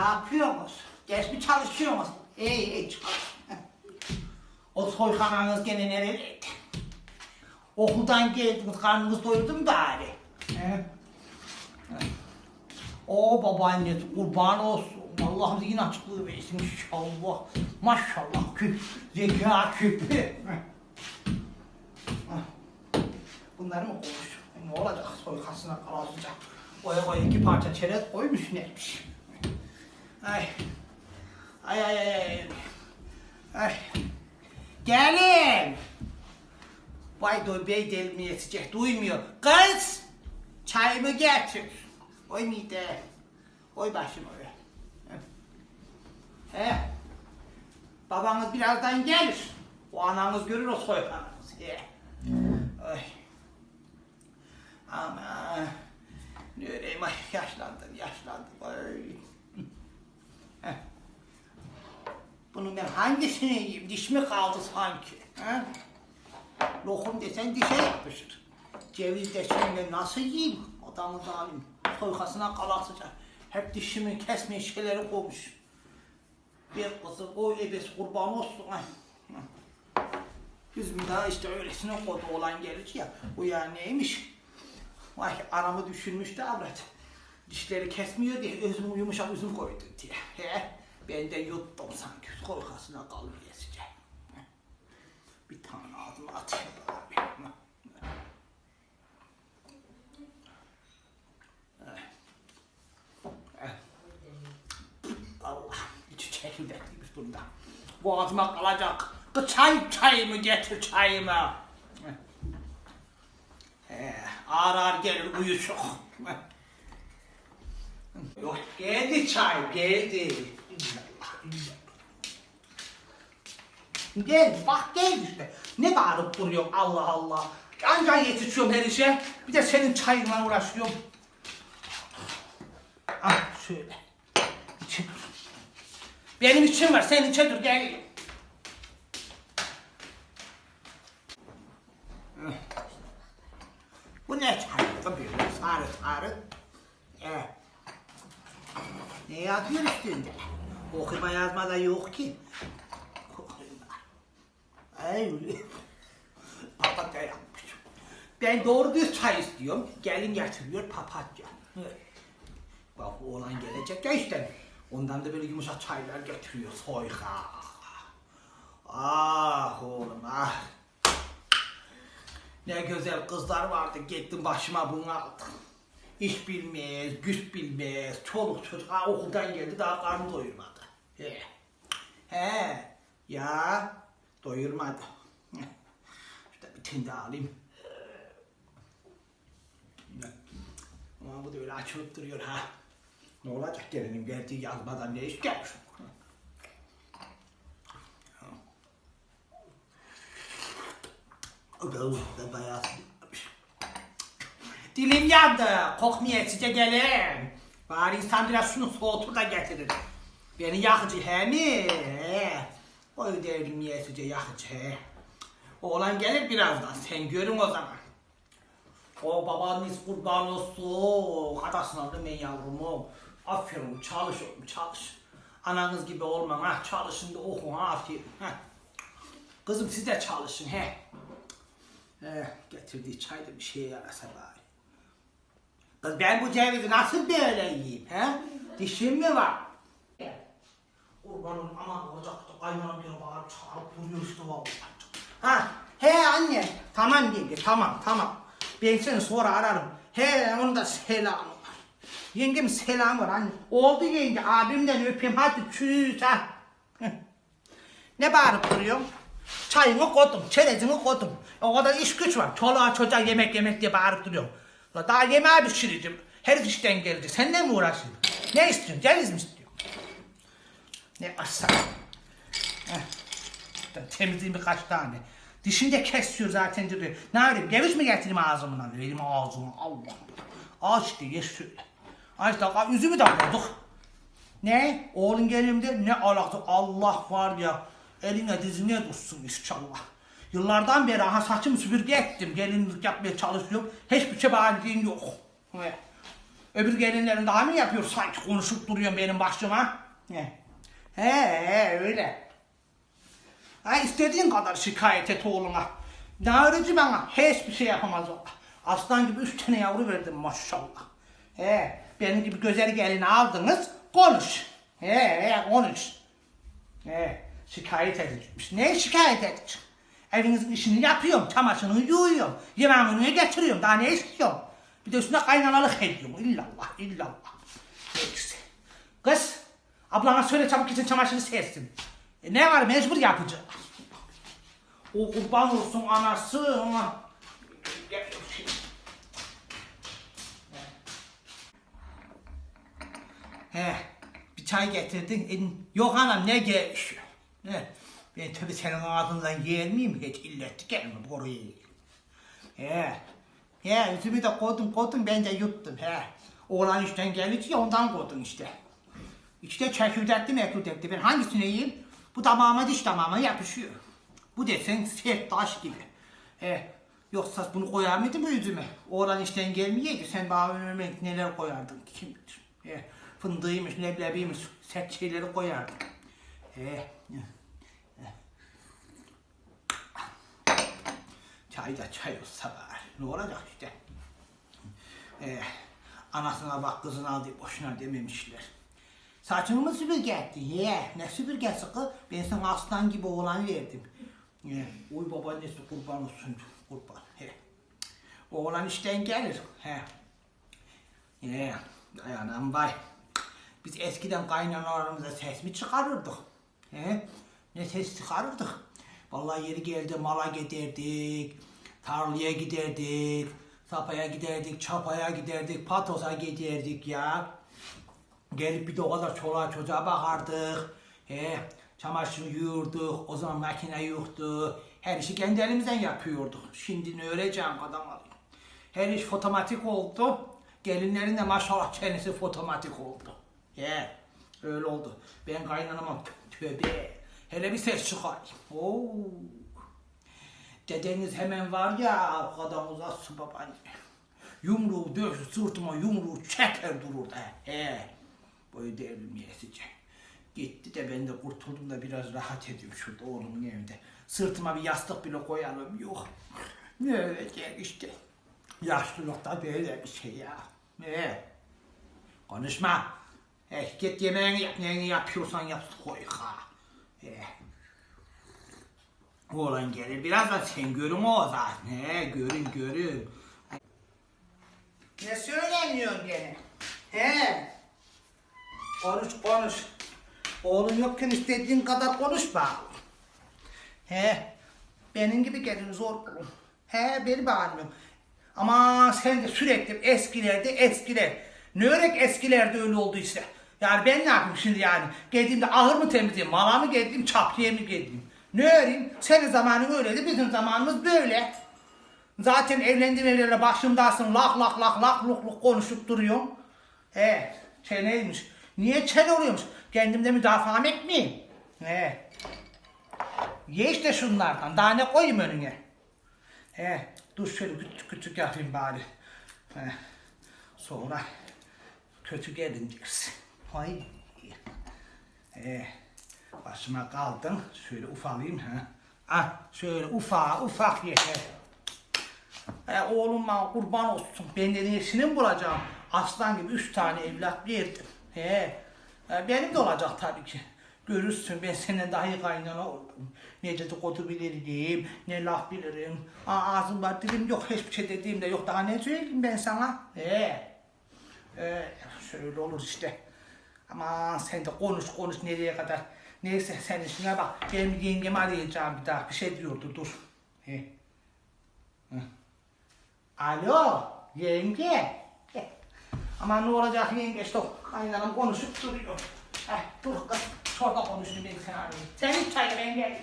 yapıyorsunuz? Ders mi çalışıyorsunuz? İyi iyi çalış. O soykananız gene nereliydi? Okuldan geldiniz, karnınız doyurdu mu bari? He? O babaannesi kurban olsun. Allah'ım zihin açıklığı versin inşallah. Maşallah küp, zeka küpü. Bunları mı koymuş? Ne olacak soykasına kalasıca? Oya koy iki parça çerez koymuş neymiş? Ay. Ay ay ay ay. Ay. Gelin. Vay do bey delimi yetecek duymuyor. Kız! Çayımı getir. Oy mide. Oy başım öyle. He. Babanız birazdan gelir. O ananız görür o soykanınızı. He. Ay. Ama ne öleyim yaşlandım yaşlandım. Ay. Bunun ben hangisini yiyeyim? Diş mi kaldı sanki? He? Lokum desen dişe yapışır. Ceviz de nasıl yiyeyim? Adamı zalim. Soykasına kalasıca. Hep dişimi kesmeyen şeyleri koymuş. Bir kızı o ebesi kurban olsun. Ay. Bizim daha işte öylesine kodu olan gelir ya. Bu ya neymiş? Vay aramı düşünmüş de avrat. Dişleri kesmiyor diye özüm yumuşak üzüm koydu diye. He? Ben de yuttum sanki. Soykasına kalır yesice. Bir tane ağzıma atayım abi. Allah içi çekirdekliymiş bunda. Boğazıma kalacak. Bu çay çayımı getir çayımı. He, ağır ağır gelir uyuşuk. Yok geldi çay geldi. Gel bak gel işte. Ne bağırıp duruyor Allah Allah. Ancak yetişiyorum her işe. Bir de senin çayınla uğraşıyorum. Ah şöyle. İçin. Benim için var senin için dur gel. Bu ne çay? Böyle sarı sarı. Evet. Ne yazıyor üstünde? Okuma yazma da yok ki. Ay. Papatya yapmış. Ben doğru düz çay istiyorum. Gelin getiriyor papatya. Bak oğlan gelecek ya işte. Ondan da böyle yumuşak çaylar getiriyor. Soyka. Ah oğlum ah. Ne güzel kızlar vardı. Gittim başıma bunu aldım. İş bilmez, güç bilmez, çoluk çocuk ha, okuldan geldi daha karnı doyurmadı. He. Ya doyurmadı. İşte bir tane daha alayım. Ama bu da öyle açılıp duruyor ha. Ne olacak gelinim geldiği yazmadan ne iş gelmiş? Da bayağı. Dilim yandı. Kokmaya size gelin. Bari insan biraz şunu soğutur da getirir. Beni yakıcı he mi? He. O devrim yesice yakıcı he. Oğlan gelir birazdan. Sen görün o zaman. O babanız kurban olsun. Kadasını aldım ben yavrumu. Aferin çalış oğlum çalış. Ananız gibi olmam ha. Çalışın da okun aferin. Ha. Kızım siz de çalışın he. He, getirdiği çay da bir şeye yarasa bari. Kız ben bu cevizi nasıl böyle yiyeyim he? Dişim mi var? Kurbanın aman olacaktı kaynanam diye bağırıp çağırıp duruyor işte vallahi. Ha, he anne. Tamam yenge tamam tamam. Ben seni sonra ararım. Onun da selamı var. Yengem selamı var anne. Oldu yenge abimden öpeyim hadi çüz ha. Ne bağırıp duruyorsun? Çayını koydum, çerezini koydum. O kadar iş güç var. Çoluğa çocuğa yemek yemek diye bağırıp duruyorum. La daha yemeği pişireceğim. Her işten geldi. Seninle mi uğraşayım? Ne istiyorsun? Ceviz mi istiyorsun? Ne varsa. Temizleyeyim birkaç tane. Dişini de kesiyor zaten diyor. Ne yapayım? Ceviz mi getireyim ağzımdan? Vereyim ağzıma. Allah. Al işte ye şöyle. Ay işte al, üzümü de koyduk. Ne? Oğlun gelimde ne alakası? Allah var ya. Eline dizine tutsun inşallah. Yıllardan beri aha saçımı süpürge ettim. Gelinlik yapmaya çalışıyorum. Hiçbir şey bahanetim yok. Öbür gelinlerin daha mı yapıyor sanki konuşup duruyor benim başıma? He, he, he öyle. Ha istediğin kadar şikayet et oğluna. Ne öğretici bana? Hiçbir şey yapamaz o. Aslan gibi üç tane yavru verdim maşallah. He, benim gibi güzel gelini aldınız, konuş. He, he, konuş. He, şikayet edilmiş. Ne şikayet edecek? Evinizin işini yapıyorum, çamaşırını yuyuyorum, yemeğini getiriyorum, daha ne istiyorum? Bir de üstüne kaynanalık ediyorum, illallah, illallah. Neyse. Kız, ablana söyle çabuk gitsin çamaşırı sersin. E ne var mecbur yapacak. O kurban olsun anası ama. He, bir çay getirdin. E, yok anam ne gerekiyor? Ne? Ben tabii senin ağzından yer miyim hiç illetti gelme buraya. He, he üzümü de koydum koydum ben de yuttum he. Oğlan işten gelince ondan koydum işte. İşte çekirdekli mekirdekli ben hangisini yiyeyim? Bu damağıma diş damağıma yapışıyor. Bu desen sert taş gibi. He, yoksa bunu koyar mıydım üzüme? Oğlan işten gelmeyeydi sen bana önüme neler koyardın kim bilir. He, fındığıymış, leblebiymiş, sert şeyleri koyardın. He, Çay da çay olsa bari. Ne olacak işte. Ee, anasına bak kızını al diye boşuna dememişler. Saçını mı süpürgetti? Ye, ne süpürgesi kız? Ben sana aslan gibi oğlan verdim. Ye, uy babaannesi kurban olsun, kurban. He. Oğlan işten gelir. He. Ye, dayanam vay. Biz eskiden kaynanalarımıza ses mi çıkarırdık? He? Ne ses çıkarırdık? Vallahi yeri geldi mala giderdik, tarlaya giderdik, sapaya giderdik, çapaya giderdik, patosa giderdik ya. Gelip bir de o kadar çoluğa çocuğa bakardık. He, çamaşır yuyurduk, o zaman makine yoktu. Her işi kendi elimizden yapıyorduk. Şimdi ne öğreneceğim adam alayım. Her iş fotomatik oldu. Gelinlerin de maşallah çenesi fotomatik oldu. He, öyle oldu. Ben kaynanamam. Tövbe. Hele bir ses çıkarayım. Oo. Dedeniz hemen var ya o kadar uzatsın babaanne. Yumruğu dövsün sırtıma yumruğu çeker durur da. He. Boyu devrim yesice. Gitti de ben de kurtuldum da biraz rahat ediyorum şurada oğlumun evinde. Sırtıma bir yastık bile koyalım yok. Ne ölecek işte. Yaşlılıkta böyle bir şey ya. Ne? Konuşma. Eh, git yemeğini yap, neyini yapıyorsan yap koy ha. Eh. Oğlan gelir birazdan sen görün o zaten. He, görün görün. Ne söylemiyorsun gene? He. Konuş konuş. Oğlun yokken istediğin kadar konuş bak. He. Benim gibi gelin zor bulun. He beni bağırmıyorum. Ama sen de sürekli eskilerde eskiler. Ne örek eskilerde öyle olduysa. Yani ben ne yapayım şimdi yani? Geldiğimde ahır mı temizleyeyim, mala mı geldim, çaplıya mı geldim? Ne öreyim? Senin zamanın öyleydi, bizim zamanımız böyle. Zaten evlendiğim evlerle başımdasın, lak lak lak lak luk luk konuşup duruyorsun. He, çeneymiş. Niye çene oluyormuş? Kendimde müdafaa etmeyeyim. He. Ye işte şunlardan, daha ne koyayım önüne? He, dur şöyle küçük küçük yapayım bari. He. Sonra kötü gelin dersin. Hay. He. Başıma kaldın. Şöyle ufalayayım ha. Ah, şöyle ufa ufak yeter. E, oğlum kurban olsun. Ben de mi bulacağım? Aslan gibi üç tane evlat verdim. He. E, benim de olacak tabii ki. Görürsün ben senden daha iyi kaynana oldum. Ne dedikodu bilirim, ne laf bilirim. Aa, ağzım var dilim yok, hiçbir şey dediğim de yok. Daha ne söyleyeyim ben sana? He. Ee, şöyle olur işte. Ama sen de konuş konuş nereye kadar. Neyse sen işine bak. Benim yengemi arayacağım bir daha. Bir şey diyordu dur. He. Hı. Alo yenge. Ama ne olacak yenge işte o kaynanam konuşup duruyor. Heh, dur kız şurada konuşayım ben seni arayayım. Sen hiç çayı ben.